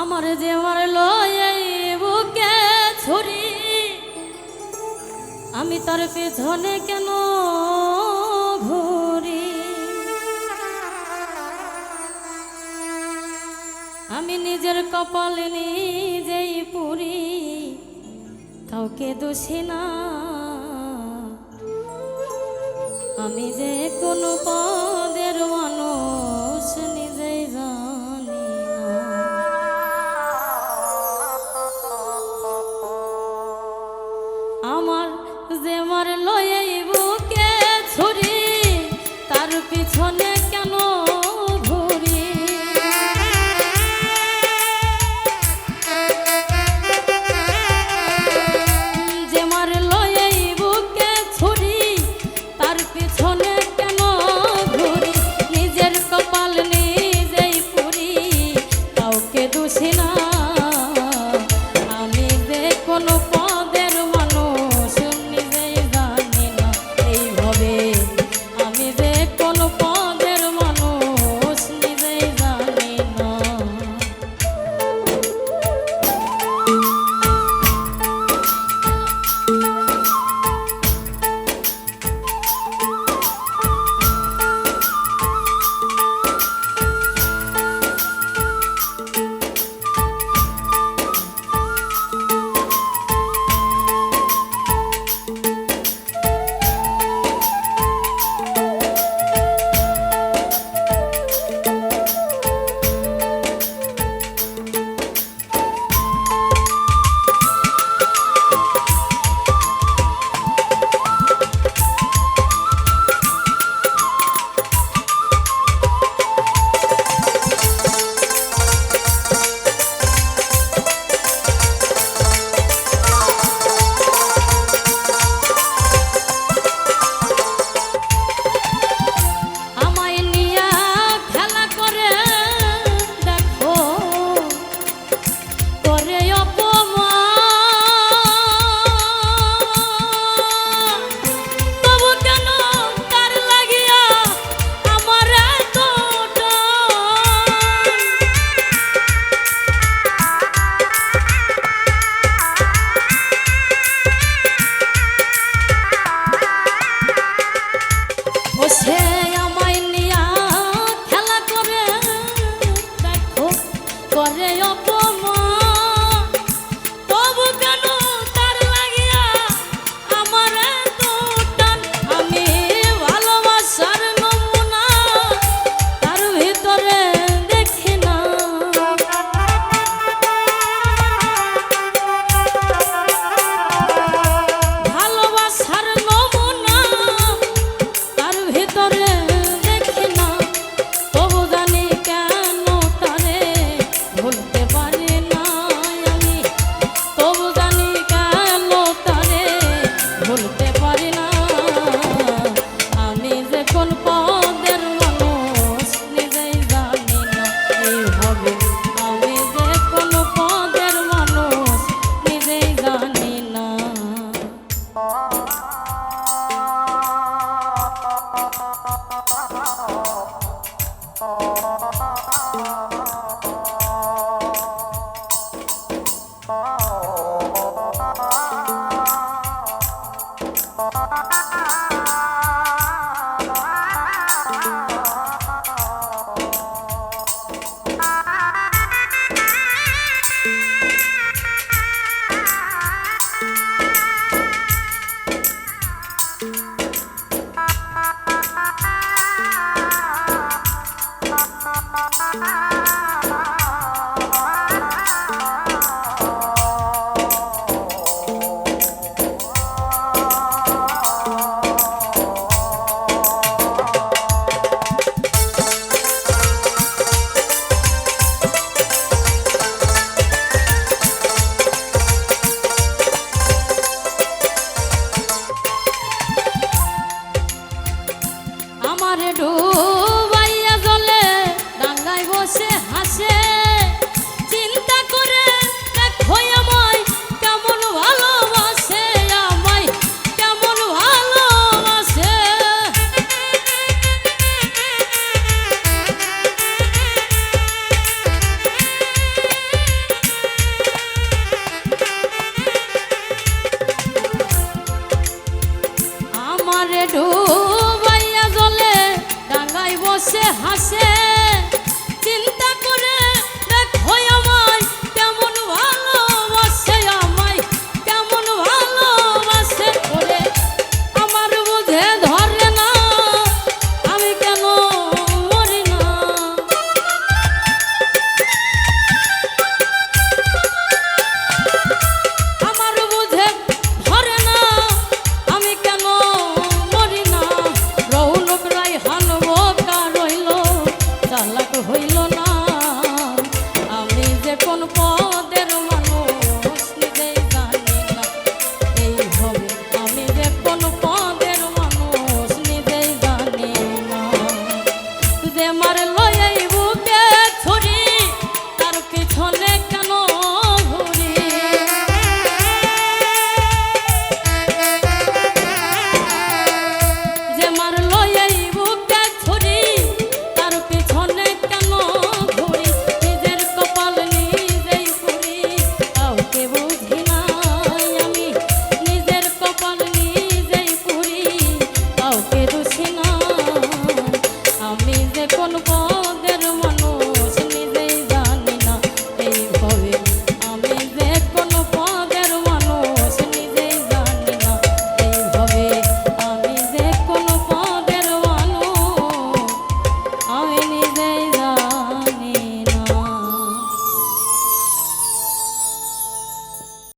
আমার যে লয় বুকে ছুরি, আমি তার পেছনে কেন ঘুরি? আমি নিজের কপাল নিজেই পুরি, কাউকে দোষী না। আমি যে কোনো পা you Música আমারে ডুবাইয়া জলে ডাঙ্গাই বসে হাসে।